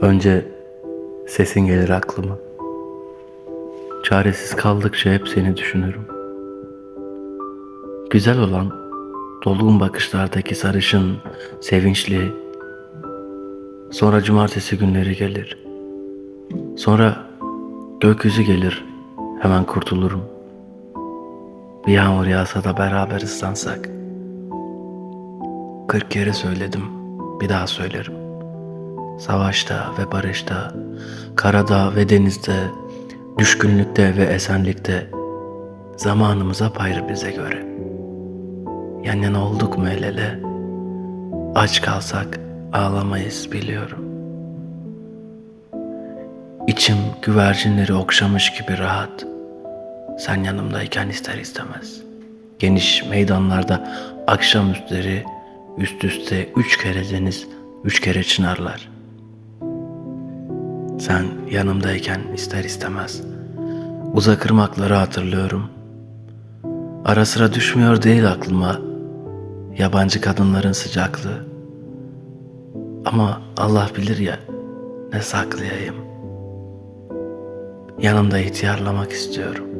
Önce sesin gelir aklıma. Çaresiz kaldıkça hep seni düşünürüm. Güzel olan dolgun bakışlardaki sarışın, sevinçli. Sonra cumartesi günleri gelir. Sonra gökyüzü gelir. Hemen kurtulurum. Bir yağmur yağsa da beraber ıslansak. Kırk kere söyledim. Bir daha söylerim. Savaşta ve barışta, karada ve denizde, düşkünlükte ve esenlikte zamanımıza payrı bize göre. Yan yana olduk mu el ele? Aç kalsak ağlamayız biliyorum. İçim güvercinleri okşamış gibi rahat. Sen yanımdayken ister istemez. Geniş meydanlarda akşamüstleri üst üste üç kere deniz, üç kere çınarlar. Sen yanımdayken ister istemez. Uzak ırmakları hatırlıyorum. Ara sıra düşmüyor değil aklıma yabancı kadınların sıcaklığı. Ama Allah bilir ya ne saklayayım. Yanımda ihtiyarlamak istiyorum.